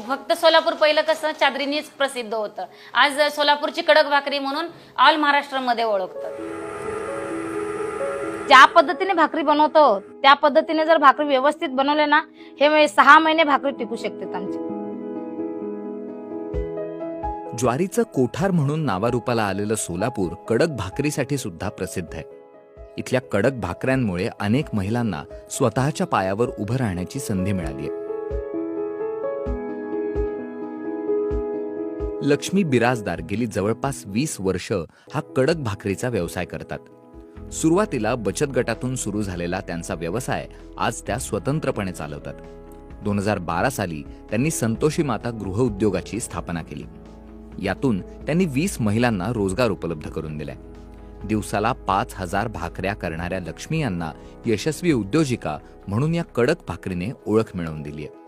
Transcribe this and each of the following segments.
फक्त सोलापूर पहिलं कसं चादरीनीच प्रसिद्ध होतं. आज सोलापूरची कडक भाकरी म्हणून ऑल महाराष्ट्रामध्ये ओळखतात. ज्या पद्धतीने भाकरी बनवतो त्या पद्धतीने जर भाकरी व्यवस्थित बनवले ना हे सहा महिने भाकरी टिकू शकते आमची. ज्वारीचं कोठार म्हणून नावारूपाला आलेलं सोलापूर कडक भाकरीसाठी सुद्धा प्रसिद्ध आहे. इथल्या कडक भाकऱ्यांमुळे अनेक महिलांना स्वतःच्या पायावर उभं राहण्याची संधी मिळाली आहे. लक्ष्मी बिराजदार गेली जवळपास वीस वर्ष हा कडक भाकरीचा व्यवसाय करतात. सुरुवातीला बचत गटातून सुरू झालेला त्यांचा व्यवसाय आज त्या स्वतंत्रपणे चालवतात. दोन हजार बारा साली त्यांनी संतोषी माता गृहउद्योगाची स्थापना केली. यातून त्यांनी वीस महिलांना रोजगार उपलब्ध करून दिलाय. दिवसाला पाच हजार भाकऱ्या करणाऱ्या लक्ष्मी यांना यशस्वी उद्योजिका म्हणून या कडक भाकरीने ओळख मिळवून दिली आहे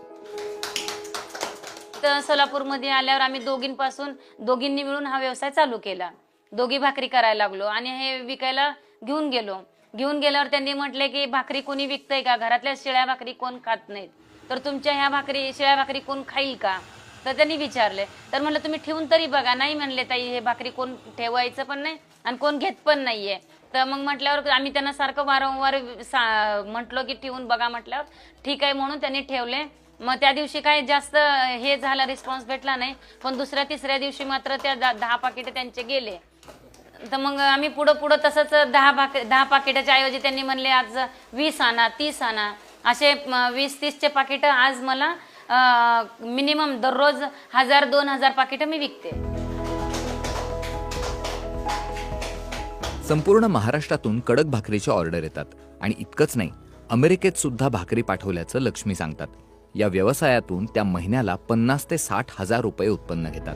तर सोलापूरमध्ये आल्यावर आम्ही दोघींपासून दोघींनी मिळून हा व्यवसाय चालू केला. दोघी भाकरी करायला लागलो आणि हे विकायला घेऊन गेलो. घेऊन गेल्यावर त्यांनी म्हटले की भाकरी कोणी विकतंय का? घरातल्या शिळ्या भाकरी कोण खात नाहीत? तर तुमच्या ह्या भाकरी शिळ्या भाकरी कोण खाईल का? तर त्यांनी विचारले. तर म्हणलं तुम्ही ठेवून तरी बघा. नाही म्हणले ताई हे भाकरी कोण ठेवायचं पण नाही आणि कोण घेत पण नाहीये. तर मग म्हटल्यावर आम्ही त्यांना सारखं वारंवार सा म्हटलो की ठेवून बघा म्हटल्यावर. ठीक आहे म्हणून त्यांनी ठेवले. मग त्या दिवशी काय जास्त हे झाला रिस्पॉन्स भेटला नाही. पण दुसऱ्या तिसऱ्या दिवशी मात्र त्या दहा पाकिटे त्यांचे गेले. तर मग आम्ही पुढं पुढं तसंच दहा पाक दहा पाकिटाच्या ऐवजी त्यांनी म्हणले आज वीस आणा तीस आणा. असे वीस तीसचे पाकिटं आज मला मिनिमम दररोज हजार दोन हजार पाकिटं मी विकते. संपूर्ण महाराष्ट्रातून कडक भाकरीच्या ऑर्डर येतात. आणि इतकंच नाही अमेरिकेत सुद्धा भाकरी पाठवल्याचं लक्ष्मी सांगतात. या व्यवसायातून त्या महिन्याला पन्नास ते साठ हजार रुपये उत्पन्न घेतात.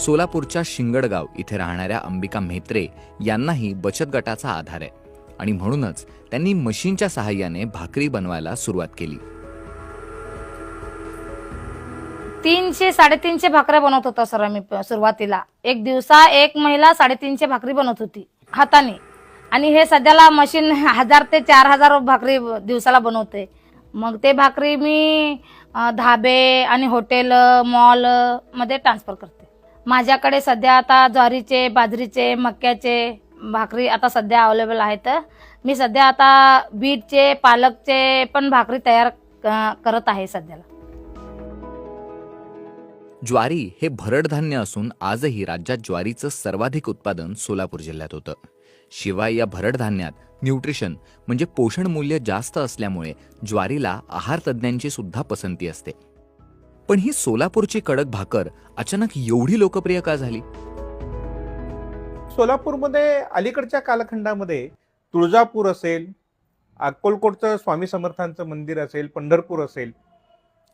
सोलापूरच्या शिंगडगाव इथे राहणाऱ्या अंबिका म्हेत्रे यांनाही बचत गटाचा आधार आहे आणि म्हणूनच त्यांनी मशीनच्या सहाय्याने भाकरी बनवायला सुरुवात केली. तीनशे साडेतीनशे भाकऱ्या बनवत होता सर आम्ही सुरुवातीला. एक दिवसा एक महिला साडेतीनशे भाकरी बनवत होती हाताने. आणि हे सध्याला मशीन हजार ते चार हजार भाकरी दिवसाला बनवते. मग ते भाकरी मी धाबे आणि हॉटेल मॉलमध्ये ट्रान्सफर करते. माझ्याकडे सध्या आता ज्वारीचे बाजरीचे मक्याचे भाकरी आता सध्या अवेलेबल आहेत. मी सध्या आता बीटचे पालकचे पण भाकरी तयार करत आहे सध्याला. ज्वारी हे भरड धान्य असून आजही राज्यात ज्वारीचं सर्वाधिक उत्पादन सोलापूर जिल्ह्यात होतं. शिवाय या भरड धान्यात न्यूट्रिशन म्हणजे पोषण मूल्य जास्त असल्यामुळे ज्वारीला आहार तज्ज्ञांची सुद्धा पसंती असते. पण ही सोलापूरची कडक भाकर अचानक एवढी लोकप्रिय का झाली? सोलापूरमध्ये अलीकडच्या कालखंडामध्ये तुळजापूर असेल अक्कोलकोटचं स्वामी समर्थांचं मंदिर असेल पंढरपूर असेल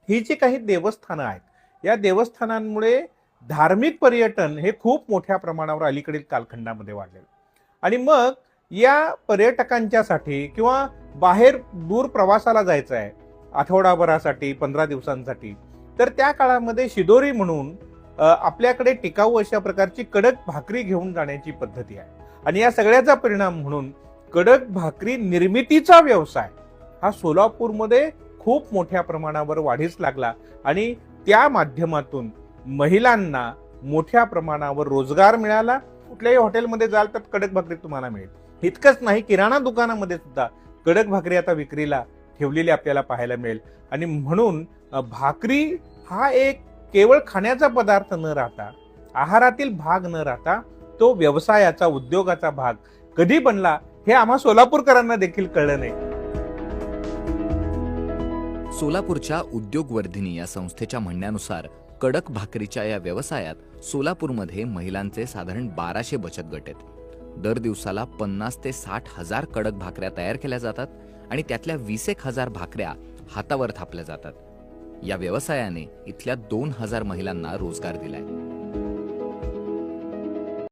ही जी काही देवस्थानं आहेत या देवस्थानांमुळे धार्मिक पर्यटन हे खूप मोठ्या प्रमाणावर अलीकडील कालखंडामध्ये वाढलेलं आणि मग या पर्यटकांच्यासाठी किंवा बाहेर दूर प्रवासाला जायचं आहे आठवडाभरासाठी पंधरा दिवसांसाठी तर त्या काळामध्ये शिदोरी म्हणून आपल्याकडे टिकाऊ अशा प्रकारची कडक भाकरी घेऊन जाण्याची पद्धती आहे. आणि या सगळ्याचा परिणाम म्हणून कडक भाकरी निर्मितीचा व्यवसाय हा सोलापूरमध्ये खूप मोठ्या प्रमाणावर वाढीस लागला. आणि त्या माध्यमातून महिलांना मोठ्या प्रमाणावर रोजगार मिळाला. कुठल्याही हॉटेलमध्ये जाल तर कडक भाकरी तुम्हाला मिळेल. इतकंच नाही किराणा दुकानामध्ये सुद्धा कडक भाकरी आता विक्रीला ठेवलेली आपल्याला पाहायला मिळेल. आणि म्हणून भाकरी हा एक केवळ खाण्याचा पदार्थ न राहता आहारातील भाग न राहता तो व्यवसायाचा उद्योगाचा भाग कधी बनला हे आम्हा सोलापूरकरांना देखील कळलं नाही. सोलापूरच्या उद्योगवर्धिनी या संस्थेच्या म्हणण्यानुसार कडक भाकरीच्या या व्यवसायात सोलापूरमध्ये महिलांचे साधारण बाराशे बचत गट आहेत. दर दिवसाला पन्नास ते साठ हजार कडक भाकऱ्या तयार केल्या जातात आणि त्यातल्या वीस एक हजार भाकऱ्या हातावर थापल्या जातात. या व्यवसायाने इथल्या दोन हजार महिलांना रोजगार दिलाय.